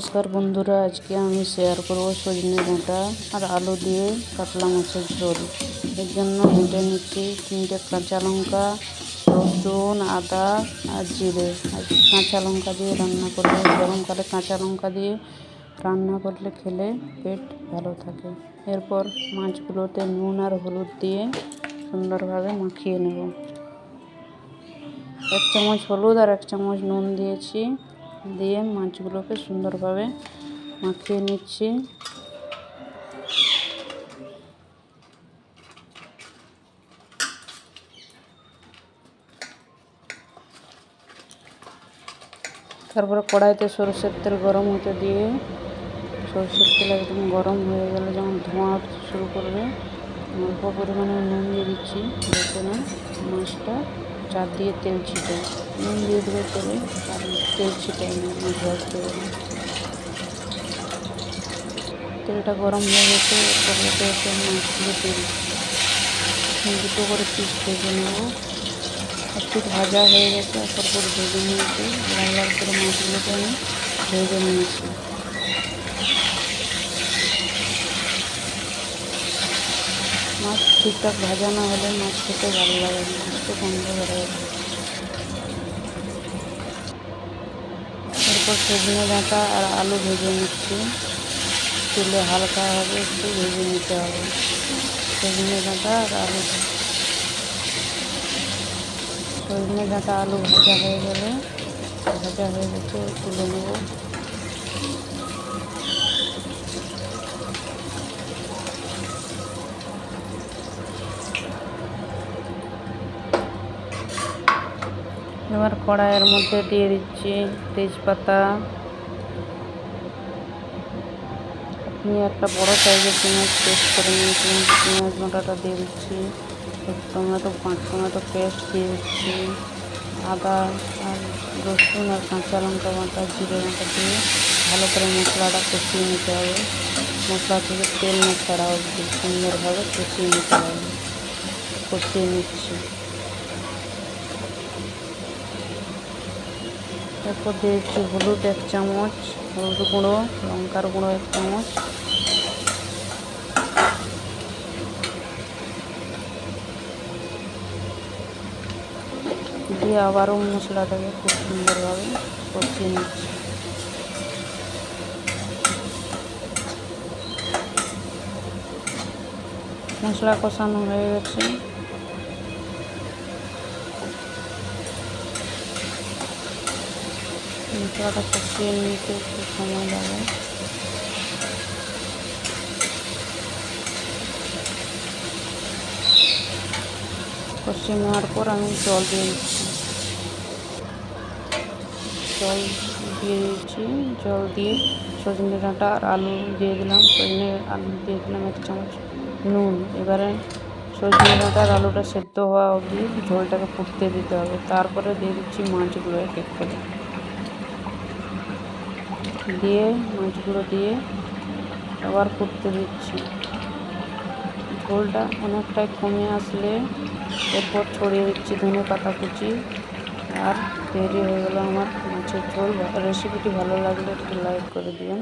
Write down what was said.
নমস্কার বন্ধুরা, আজকে আমি শেয়ার করব সজনে ডাঁটা আর আলু দিয়ে কাতলা মাছের ঝোল। এর জন্য কেটে নিচ্ছি, তিনটে কাঁচা লঙ্কা, রসুন, আদা আর জিরে। আর কাঁচা লঙ্কা দিয়ে রান্না করলে গরমকালে কাঁচা লঙ্কা দিয়ে রান্না করলে খেলে পেট ভালো থাকে। এরপর মাছগুলোতে নুন আর হলুদ দিয়ে সুন্দরভাবে মাখিয়ে নেব। এক চামচ হলুদ আর এক চামচ নুন দিয়েছি। দিয়ে মাছগুলোকে সুন্দরভাবে মাখিয়ে নিচ্ছি। তারপরে কড়াইতে সরষের তেল গরম হতে দিয়ে সরষের তেল একদম গরম হয়ে গেলে যখন ধোঁয়া শুরু করবে, অল্প পরিমাণে নুন দিয়ে দিচ্ছি, যাতে না মাছটা চার দিয়ে তেল ছিটে। নুন দিয়ে দেবে তেলে তেল ছিটে তেলটা গরম হয়ে গেছে, এরপরে এসে মাছগুলো তেল দুটো করে পিস ভেজে নেব। একটু ভাজা হয়ে গেছে তারপর ভেজে নিয়েছি। লাল লাল করে মাছগুলোকে আমি ভেজে নিয়েছি মাছ ঠিকঠাক ভাজা না হলে মাছ খেতে ভালো লাগে না একটু গন্ধ বেড়ে যাবে এরপর সজনে ডাঁটা আর আলু ভেজে নিচ্ছি। তেলে হালকাভাবে একটু ভেজে নিতে হবে। সজনে ডাঁটা আর আলু সজনে ডাঁটা আলু ভাজা হয়ে গেলে, ভাজা হয়ে গেছে, তুলে নেব। এবার কড়াইয়ের মধ্যে দিয়ে দিচ্ছি তেজপাতা। আপনি একটা বড় সাইজের পেঁয়াজ পেস্ট করে নিয়েছিলাম পেঁয়াজ মোটাটা দিয়ে দিচ্ছি। টমেটো, পাঁচ টমেটো পেস্ট দিয়ে দিচ্ছি। আদা আর রসুন আর কাঁচা লঙ্কা বাটা, জিরে বাটা দিয়ে ভালো করে মশলাটা কষিয়ে নিতে হবে। মশলা থেকে তেল না সুন্দরভাবে কষিয়ে নিতে হবে। কষিয়ে নিচ্ছি। তারপর দিয়েছি হলুদ এক চামচ, হলুদ গুঁড়ো, লঙ্কার গুঁড়ো এক চামচ। দিয়ে আবারও মশলাটাকে খুব সুন্দরভাবে কষিয়ে নিচ্ছি। মশলা কষানো হয়ে গেছে। নিতে একটু সময় লাগে কষিয়ে নেওয়ার পর আমি জল দিয়ে দিচ্ছি জল দিয়ে দিচ্ছি জল দিয়ে সজনে ডাঁটা আর আলু দিয়ে দিলাম সজনে আলু দিয়ে দিলাম এক চামচ নুন এবারে সজনে ডাঁটা আর আলুটা সেদ্ধ হওয়া অবধি ঝোলটাকে ফুটতে দিতে হবে তারপরে দিয়ে দিচ্ছি মাছগুলো এক এক করে দিয়ে মাছগুলো দিয়ে আবার ফুটতে দিচ্ছি। ঝোলটা অনেকটাই কমে আসলে এরপর ছড়িয়ে দিচ্ছি ধনে পাতা কুচি। আর তৈরি হয়ে গেল আমার মাছের ঝোল। রেসিপিটি ভালো লাগলে একটু লাইক করে দিবেন।